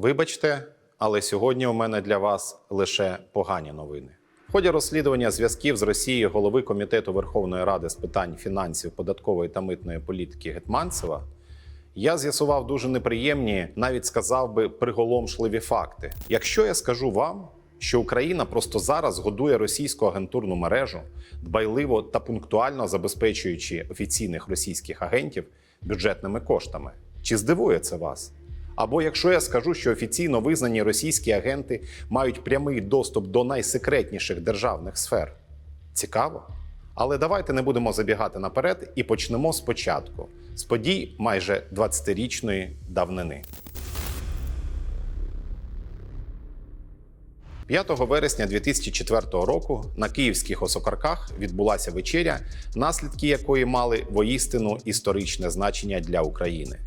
Вибачте, але сьогодні у мене для вас лише погані новини. В ході розслідування зв'язків з Росією голови комітету Верховної Ради з питань фінансів, податкової та митної політики Гетманцева я з'ясував дуже неприємні, навіть сказав би, приголомшливі факти. Якщо я скажу вам, що Україна просто зараз годує російську агентурну мережу, дбайливо та пунктуально забезпечуючи офіційних російських агентів бюджетними коштами, чи здивує це вас? Або якщо я скажу, що офіційно визнані російські агенти мають прямий доступ до найсекретніших державних сфер, цікаво. Але давайте не будемо забігати наперед і почнемо спочатку з подій майже 20-річної давнини. 5 вересня 2004 року на київських осокарках відбулася вечеря, наслідки якої мали воїстину історичне значення для України.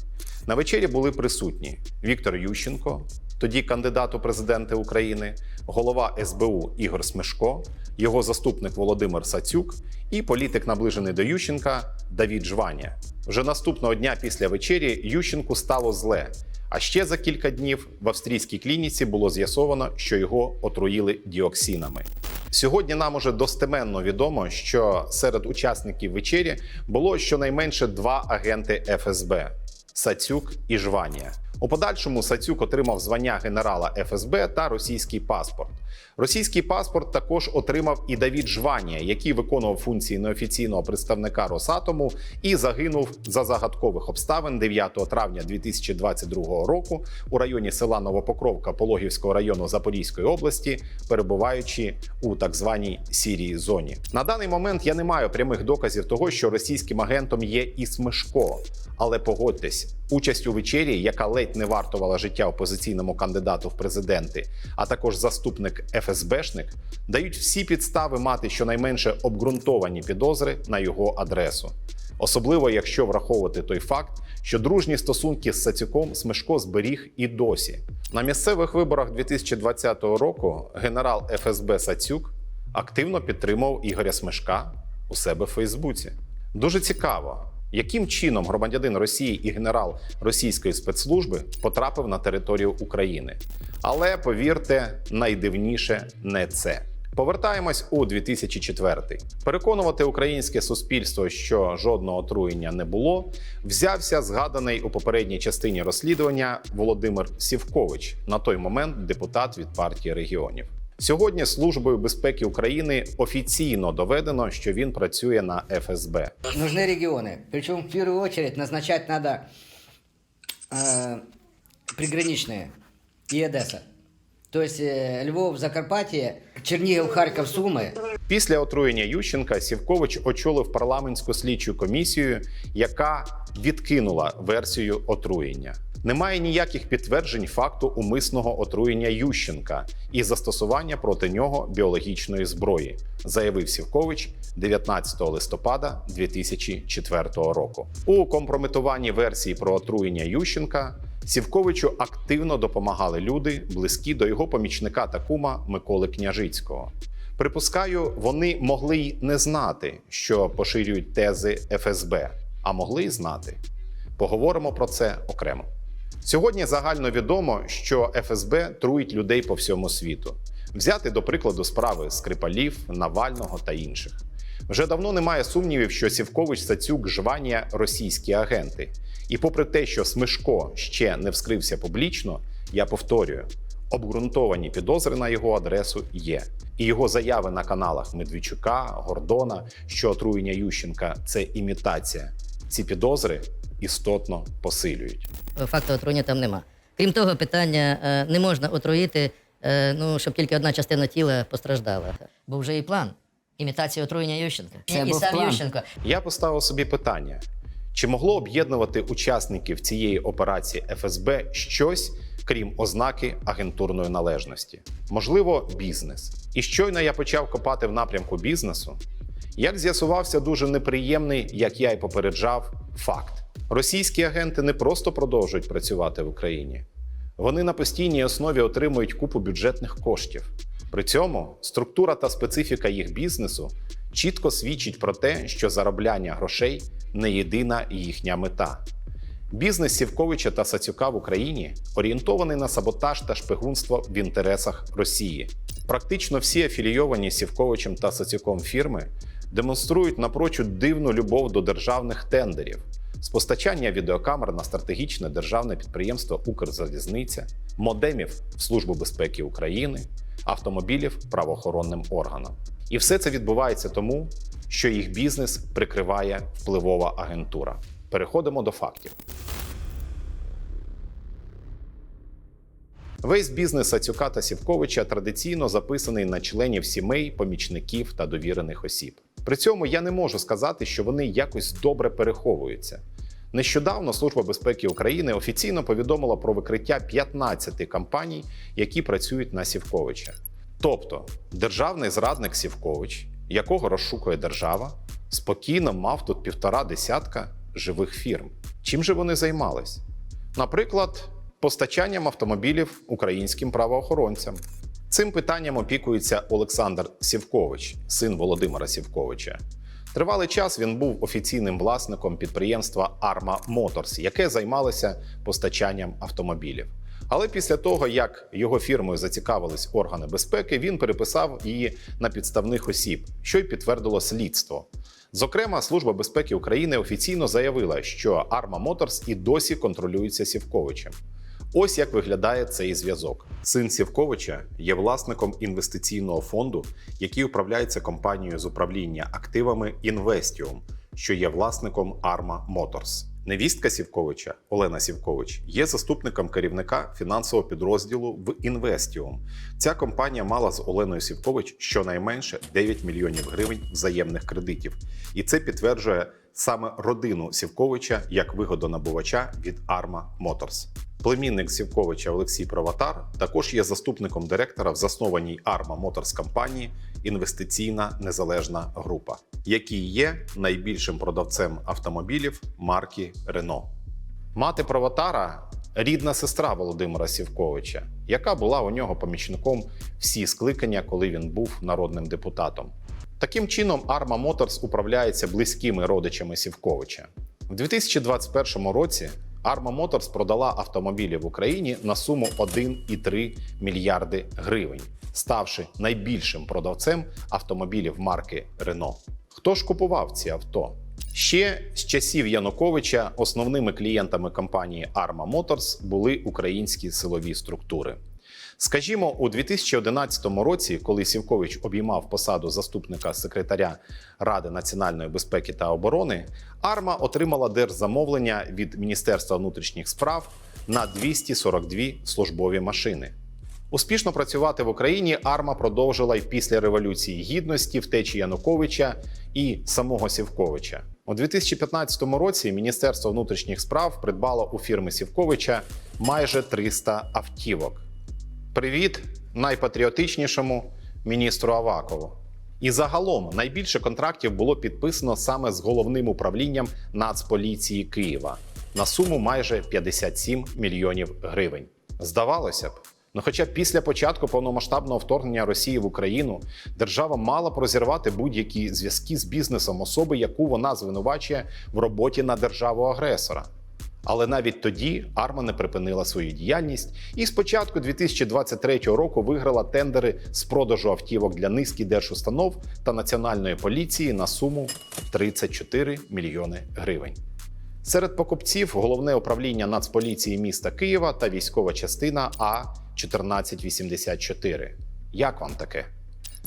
На вечері були присутні Віктор Ющенко, тоді кандидат у президенти України, голова СБУ Ігор Смешко, його заступник Володимир Сацюк і політик, наближений до Ющенка Давід Жваня. Вже наступного дня після вечері Ющенку стало зле. А ще за кілька днів в австрійській клініці було з'ясовано, що його отруїли діоксинами. Сьогодні нам уже достеменно відомо, що серед учасників вечері було щонайменше два агенти ФСБ Сацюк і Жванія. У подальшому Сацюк отримав звання генерала ФСБ та російський паспорт. Російський паспорт також отримав і Давід Жванія, який виконував функції неофіційного представника Росатому і загинув за загадкових обставин 9 травня 2022 року у районі села Новопокровка Пологівського району Запорізької області, перебуваючи у так званій сірій зоні. На даний момент я не маю прямих доказів того, що російським агентом є і Смешко. Але погодьтесь, участь у вечері, яка ледь не вартувала життя опозиційному кандидату в президенти, а також заступник ФСБшник, дають всі підстави мати щонайменше обґрунтовані підозри на його адресу. Особливо якщо враховувати той факт, що дружні стосунки з Сацюком Смешко зберіг і досі. На місцевих виборах 2020 року генерал ФСБ Сацюк активно підтримував Ігоря Смешка у себе в Фейсбуці. Дуже цікаво, яким чином громадянин Росії і генерал російської спецслужби потрапив на територію України. Але повірте, найдивніше не це. Повертаємось у 2004. Переконувати українське суспільство, що жодного отруєння не було, взявся згаданий у попередній частині розслідування Володимир Сівкович, на той момент депутат від партії регіонів. Сьогодні Службою безпеки України офіційно доведено, що він працює на ФСБ. Нужны регионы. Причем в первую очередь назначать надо э, приграничные и Одесса. То есть э, Львов, Закарпатье, Чернигов, Харьков, Сумы. Після отруєння Ющенка Сівкович очолив парламентську слідчу комісію, яка відкинула версію отруєння. Немає ніяких підтверджень факту умисного отруєння Ющенка і застосування проти нього біологічної зброї, заявив Сівкович 19 листопада 2004 року. У компрометуванні версії про отруєння Ющенка Сівковичу активно допомагали люди, близькі до його помічника та кума Миколи Княжицького. Припускаю, вони могли й не знати, що поширюють тези ФСБ, а могли й знати. Поговоримо про це окремо. Сьогодні загально відомо, що ФСБ труїть людей по всьому світу. Взяти до прикладу справи Скрипалів, Навального та інших. Вже давно немає сумнівів, що Сівкович, Сацюк, Жванія російські агенти. І попри те, що Смешко ще не вскрився публічно, я повторюю, обґрунтовані підозри на його адресу є. І його заяви на каналах Медведчука, Гордона, що отруєння Ющенка це імітація. Ці підозри істотно посилюють. факту отруєння там нема. Крім того, питання е, не можна отруїти, е, ну, щоб тільки одна частина тіла постраждала. Був вже і план. Імітація отруєння Ющенка. Це і був сам план. Ющенко. Я поставив собі питання: чи могло об'єднувати учасників цієї операції ФСБ щось, крім ознаки агентурної належності? Можливо, бізнес. І щойно я почав копати в напрямку бізнесу. Як з'ясувався дуже неприємний, як я й попереджав, факт: російські агенти не просто продовжують працювати в Україні, вони на постійній основі отримують купу бюджетних коштів. При цьому структура та специфіка їх бізнесу чітко свідчить про те, що заробляння грошей не єдина їхня мета. Бізнес Сівковича та Сацюка в Україні орієнтований на саботаж та шпигунство в інтересах Росії. Практично всі афілійовані Сівковичем та Сацюком фірми демонструють напрочуд дивну любов до державних тендерів, з постачання відеокамер на стратегічне державне підприємство Укрзалізниця, модемів в Службу безпеки України, автомобілів правоохоронним органам. І все це відбувається тому, що їх бізнес прикриває впливова агентура. Переходимо до фактів. Весь бізнес Сацюка та Сівковича традиційно записаний на членів сімей, помічників та довірених осіб. При цьому я не можу сказати, що вони якось добре переховуються. Нещодавно Служба безпеки України офіційно повідомила про викриття 15 компаній, які працюють на Сівковича. Тобто, державний зрадник Сівкович, якого розшукує держава, спокійно мав тут півтора десятка живих фірм. Чим же вони займались? Наприклад, постачанням автомобілів українським правоохоронцям. Цим питанням опікується Олександр Сівкович, син Володимира Сівковича. Тривалий час він був офіційним власником підприємства Arma Motors, яке займалося постачанням автомобілів. Але після того, як його фірмою зацікавились органи безпеки, він переписав її на підставних осіб, що й підтвердило слідство. Зокрема, Служба безпеки України офіційно заявила, що Arma Motors і досі контролюється Сівковичем. Ось як виглядає цей зв'язок. Син Сівковича є власником інвестиційного фонду, який управляється компанією з управління активами Investium, що є власником Arma Motors. Невістка Сівковича Олена Сівкович є заступником керівника фінансового підрозділу в Investium. Ця компанія мала з Оленою Сівкович щонайменше 9 мільйонів гривень взаємних кредитів, і це підтверджує саме родину Сівковича як вигодонабувача від Arma Motors. Племінник Сівковича Олексій Проватар також є заступником директора в заснованій Arma Motors компанії Інвестиційна незалежна група, який є найбільшим продавцем автомобілів марки Renault. Мати Проватара рідна сестра Володимира Сівковича, яка була у нього помічником всі скликання, коли він був народним депутатом. Таким чином, Arma Motors управляється близькими родичами Сівковича. В 2021 році Arma Motors продала автомобілі в Україні на суму 1,3 мільярди гривень, ставши найбільшим продавцем автомобілів марки Renault. Хто ж купував ці авто? Ще з часів Януковича основними клієнтами компанії Arma Motors були українські силові структури. Скажімо, у 2011 році, коли Сівкович обіймав посаду заступника секретаря Ради національної безпеки та оборони, Арма отримала держзамовлення від Міністерства внутрішніх справ на 242 службові машини. Успішно працювати в Україні Арма продовжила й після Революції Гідності, втечі Януковича і самого Сівковича. У 2015 році Міністерство внутрішніх справ придбало у фірми Сівковича майже 300 автівок. Привіт найпатріотичнішому міністру Авакову. І загалом найбільше контрактів було підписано саме з головним управлінням Нацполіції Києва на суму майже 57 мільйонів гривень. Здавалося б, ну хоча після початку повномасштабного вторгнення Росії в Україну держава мала б розірвати будь-які зв'язки з бізнесом особи, яку вона звинувачує в роботі на державу агресора. Але навіть тоді Арма не припинила свою діяльність і з початку 2023 року виграла тендери з продажу автівок для низки держустанов та національної поліції на суму 34 мільйони гривень. Серед покупців головне управління Нацполіції міста Києва та військова частина А 1484. Як вам таке?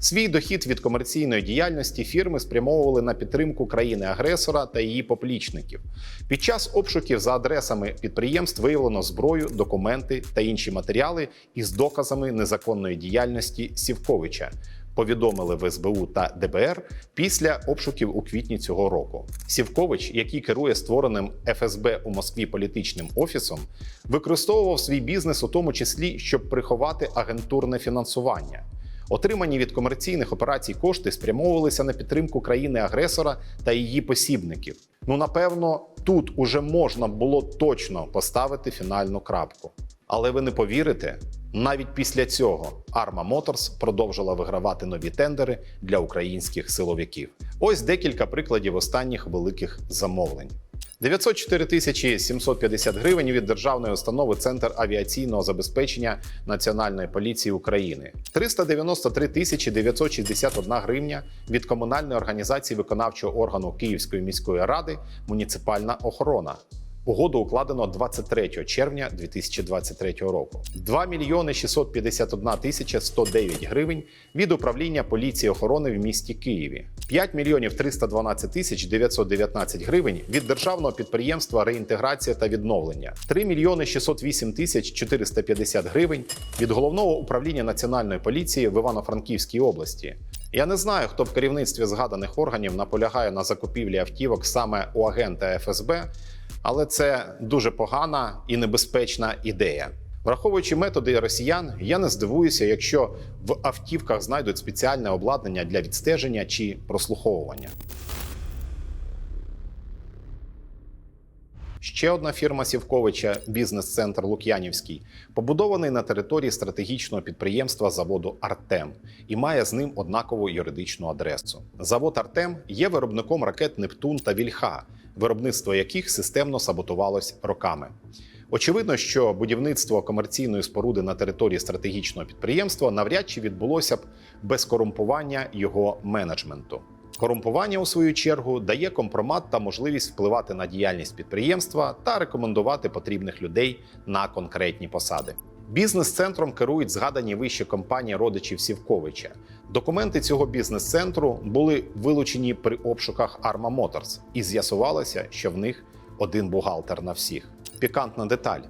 Свій дохід від комерційної діяльності фірми спрямовували на підтримку країни-агресора та її поплічників. Під час обшуків за адресами підприємств виявлено зброю, документи та інші матеріали із доказами незаконної діяльності Сівковича. Повідомили в СБУ та ДБР після обшуків у квітні цього року. Сівкович, який керує створеним ФСБ у Москві політичним офісом, використовував свій бізнес у тому числі, щоб приховати агентурне фінансування. Отримані від комерційних операцій кошти спрямовувалися на підтримку країни-агресора та її посібників. Ну, напевно, тут уже можна було точно поставити фінальну крапку. Але ви не повірите, навіть після цього Arma Motors продовжила вигравати нові тендери для українських силовиків. Ось декілька прикладів останніх великих замовлень. 904 тисячі 750 гривень від державної установи Центр авіаційного забезпечення Національної поліції України, 393 тисячі 961 гривня від комунальної організації виконавчого органу Київської міської ради Муніципальна охорона. Угоду укладено 23 червня 2023 року. 2 мільйони 651 тисяча 109 гривень від управління поліції охорони в місті Києві. 5 мільйонів 312 тисяч 919 гривень від державного підприємства реінтеграція та відновлення. 3 мільйони 608 тисяч 450 гривень від головного управління національної поліції в Івано-Франківській області. Я не знаю, хто в керівництві згаданих органів наполягає на закупівлі автівок саме у агента ФСБ, але це дуже погана і небезпечна ідея. Враховуючи методи росіян, я не здивуюся, якщо в автівках знайдуть спеціальне обладнання для відстеження чи прослуховування. Ще одна фірма Сівковича, бізнес-центр Лук'янівський, побудований на території стратегічного підприємства заводу Артем і має з ним однакову юридичну адресу. Завод Артем є виробником ракет Нептун та Вільха, виробництво яких системно саботувалось роками. Очевидно, що будівництво комерційної споруди на території стратегічного підприємства навряд чи відбулося б без корумпування його менеджменту. Корумпування, у свою чергу, дає компромат та можливість впливати на діяльність підприємства та рекомендувати потрібних людей на конкретні посади. Бізнес-центром керують згадані вище компанії родичів Сівковича. Документи цього бізнес-центру були вилучені при обшуках Arma Motors, і з'ясувалося, що в них один бухгалтер на всіх. Пікантна деталь.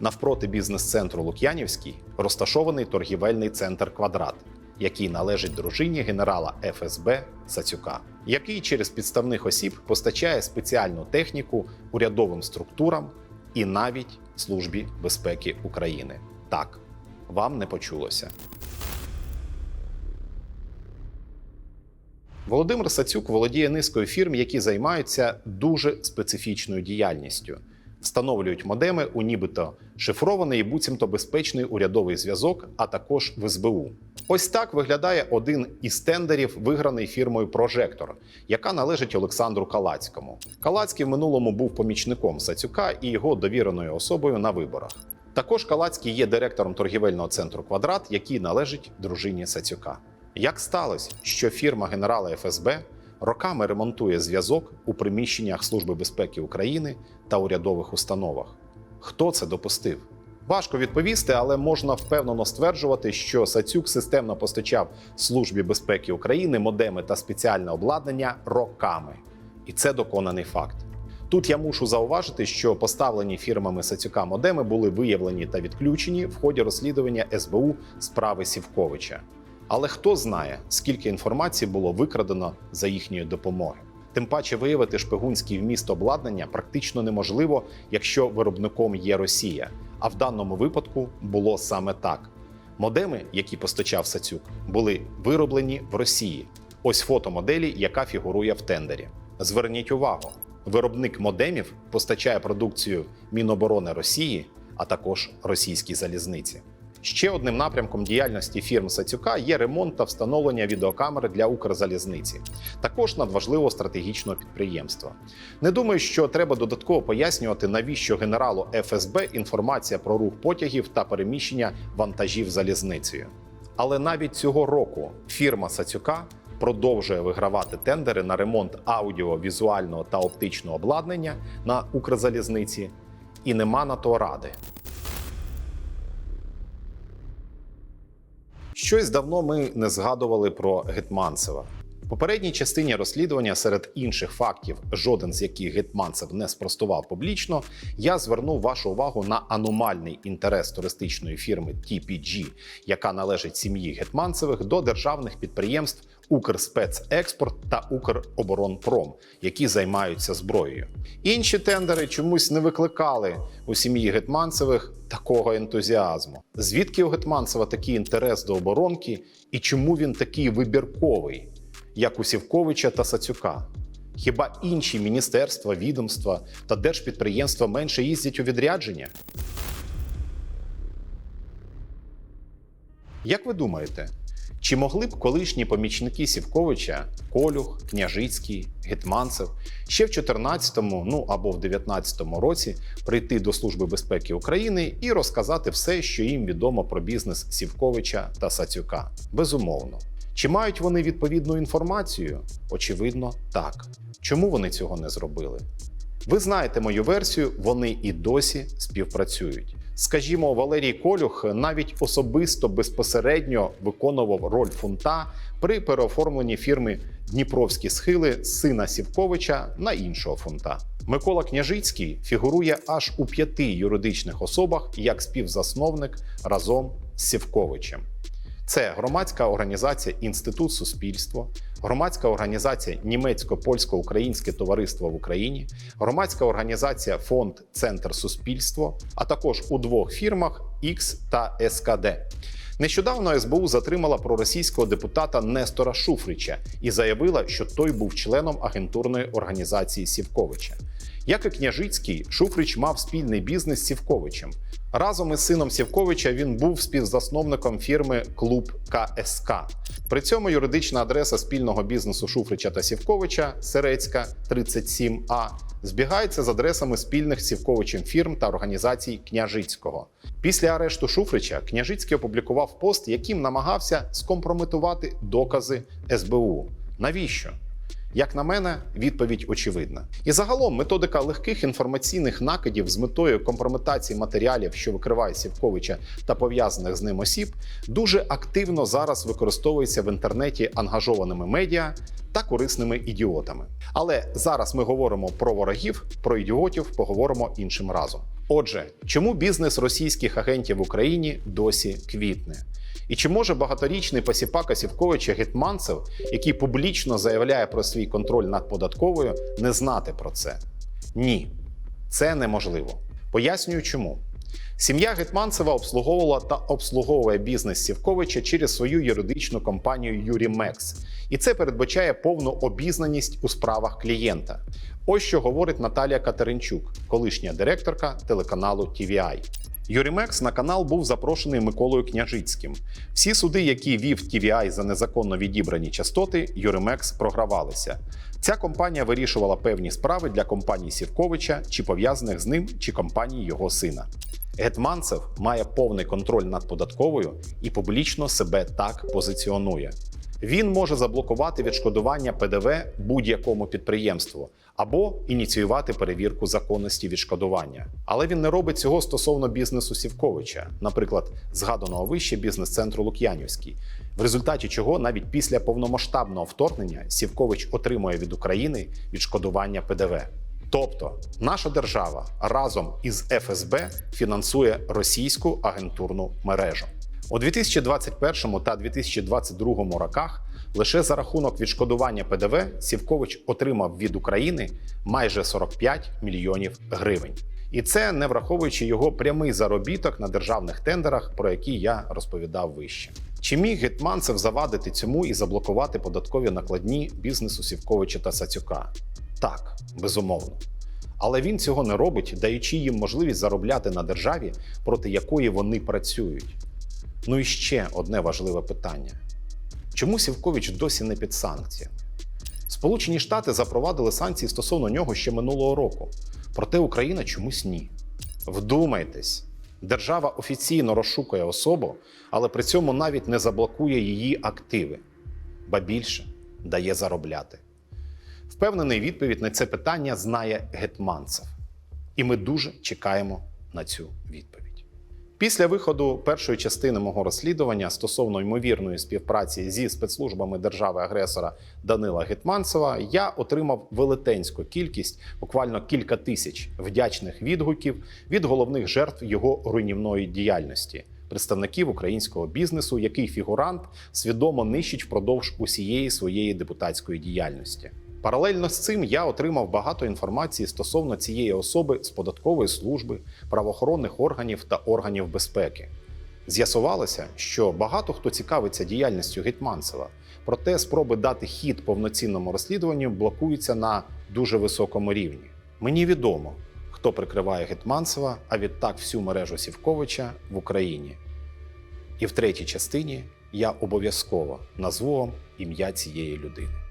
Навпроти бізнес-центру Лук'янівський розташований торгівельний центр Квадрат, який належить дружині генерала ФСБ Сацюка, який через підставних осіб постачає спеціальну техніку урядовим структурам і навіть Службі безпеки України. Так, вам не почулося. Володимир Сацюк володіє низкою фірм, які займаються дуже специфічною діяльністю. Встановлюють модеми у нібито шифрований і буцімто безпечний урядовий зв'язок, а також в СБУ. Ось так виглядає один із тендерів, виграний фірмою Прожектор, яка належить Олександру Калацькому. Калацький в минулому був помічником Сацюка і його довіреною особою на виборах. Також Калацький є директором торгівельного центру Квадрат, який належить дружині Сацюка. Як сталося, що фірма генерала ФСБ роками ремонтує зв'язок у приміщеннях Служби безпеки України та урядових установах? Хто це допустив? Важко відповісти, але можна впевнено стверджувати, що Сацюк системно постачав Службі безпеки України модеми та спеціальне обладнання роками. І це доконаний факт. Тут я мушу зауважити, що поставлені фірмами Сацюка модеми були виявлені та відключені в ході розслідування СБУ справи Сівковича. Але хто знає, скільки інформації було викрадено за їхньої допомоги. Тим паче виявити шпигунський вміст обладнання практично неможливо, якщо виробником є Росія. А в даному випадку було саме так. Модеми, які постачав Сацюк, були вироблені в Росії. Ось фото моделі, яка фігурує в тендері. Зверніть увагу, виробник модемів постачає продукцію Міноборони Росії, а також російській залізниці. Ще одним напрямком діяльності фірм Сацюка є ремонт та встановлення відеокамер для Укрзалізниці, також надважливого стратегічного підприємства. Не думаю, що треба додатково пояснювати, навіщо генералу ФСБ інформація про рух потягів та переміщення вантажів залізницею. Але навіть цього року фірма Сацюка продовжує вигравати тендери на ремонт аудіо, візуального та оптичного обладнання на Укрзалізниці, і нема на то ради. Щось давно ми не згадували про Гетманцева. В попередній частині розслідування серед інших фактів, жоден з яких Гетманцев не спростував публічно, я звернув вашу увагу на аномальний інтерес туристичної фірми TPG, яка належить сім'ї Гетманцевих до державних підприємств Укрспецекспорт та Укроборонпром, які займаються зброєю. Інші тендери чомусь не викликали у сім'ї Гетманцевих такого ентузіазму. Звідки у Гетманцева такий інтерес до оборонки і чому він такий вибірковий, як у Сівковича та Сацюка? Хіба інші міністерства, відомства та держпідприємства менше їздять у відрядження? Як ви думаєте, Чи могли б колишні помічники Сівковича Колюх, Княжицький, Гетманцев ще в 14-му, ну або в 19-му році прийти до Служби безпеки України і розказати все, що їм відомо про бізнес Сівковича та Сацюка? Безумовно. Чи мають вони відповідну інформацію? Очевидно, так. Чому вони цього не зробили? Ви знаєте мою версію, вони і досі співпрацюють. Скажімо, Валерій Колюх навіть особисто безпосередньо виконував роль фунта при переоформленні фірми Дніпровські схили сина Сівковича на іншого фунта. Микола Княжицький фігурує аж у п'яти юридичних особах як співзасновник разом з Сівковичем. Це громадська організація Інститут суспільства, громадська організація Німецько-польсько-українське товариство в Україні, громадська організація Фонд Центр Суспільство, а також у двох фірмах X та СКД. Нещодавно СБУ затримала проросійського депутата Нестора Шуфрича і заявила, що той був членом агентурної організації Сівковича. Як і Княжицький, Шуфрич мав спільний бізнес з Сівковичем. Разом із сином Сівковича він був співзасновником фірми Клуб КСК. При цьому юридична адреса спільного бізнесу Шуфрича та Сівковича Серецька 37А збігається з адресами спільних Сівковичем фірм та організацій Княжицького. Після арешту Шуфрича Княжицький опублікував пост, яким намагався скомпрометувати докази СБУ. Навіщо? Як на мене, відповідь очевидна. І загалом методика легких інформаційних накидів з метою компрометації матеріалів, що викриває Сівковича та пов'язаних з ним осіб, дуже активно зараз використовується в інтернеті ангажованими медіа та корисними ідіотами. Але зараз ми говоримо про ворогів, про ідіотів поговоримо іншим разом. Отже, чому бізнес російських агентів в Україні досі квітне? І чи може багаторічний посіпака Сівковича Гетманцев, який публічно заявляє про свій контроль над податковою, не знати про це? Ні, це неможливо. Пояснюю чому. Сім'я Гетманцева обслуговувала та обслуговує бізнес Сівковича через свою юридичну компанію Юрімекс. І це передбачає повну обізнаність у справах клієнта. Ось що говорить Наталія Катеринчук, колишня директорка телеканалу TVI. Юрімекс на канал був запрошений Миколою Княжицьким. Всі суди, які вів TVI за незаконно відібрані частоти, Юрімекс програвалися. Ця компанія вирішувала певні справи для компанії Сівковича чи пов'язаних з ним, чи компанії його сина. Гетманцев має повний контроль над податковою і публічно себе так позиціонує. Він може заблокувати відшкодування ПДВ будь-якому підприємству або ініціювати перевірку законності відшкодування. Але він не робить цього стосовно бізнесу Сівковича, наприклад, згаданого вище бізнес-центру Лук'янівський, в результаті чого навіть після повномасштабного вторгнення Сівкович отримує від України відшкодування ПДВ. Тобто наша держава разом із ФСБ фінансує російську агентурну мережу. У 2021 та 2022 роках лише за рахунок відшкодування ПДВ Сівкович отримав від України майже 45 мільйонів гривень. І це не враховуючи його прямий заробіток на державних тендерах, про які я розповідав вище. Чи міг Гетманцев завадити цьому і заблокувати податкові накладні бізнесу Сівковича та Сацюка? Так, безумовно. Але він цього не робить, даючи їм можливість заробляти на державі, проти якої вони працюють. Ну і ще одне важливе питання: чому Сівкович досі не під санкціями? Сполучені Штати запровадили санкції стосовно нього ще минулого року, проте Україна чомусь ні. Вдумайтесь, держава офіційно розшукує особу, але при цьому навіть не заблокує її активи, ба більше дає заробляти. Впевнений, відповідь на це питання знає Гетманцев. І ми дуже чекаємо на цю відповідь. Після виходу першої частини мого розслідування стосовно ймовірної співпраці зі спецслужбами держави-агресора Данила Гетманцева, я отримав велетенську кількість, буквально кілька тисяч вдячних відгуків від головних жертв його руйнівної діяльності, представників українського бізнесу, який фігурант свідомо нищить впродовж усієї своєї депутатської діяльності. Паралельно з цим я отримав багато інформації стосовно цієї особи з податкової служби, правоохоронних органів та органів безпеки. З'ясувалося, що багато хто цікавиться діяльністю Гетманцева, проте спроби дати хід повноцінному розслідуванню блокуються на дуже високому рівні. Мені відомо, хто прикриває Гетманцева, а відтак всю мережу Сівковича в Україні. І в третій частині я обов'язково назву вам ім'я цієї людини.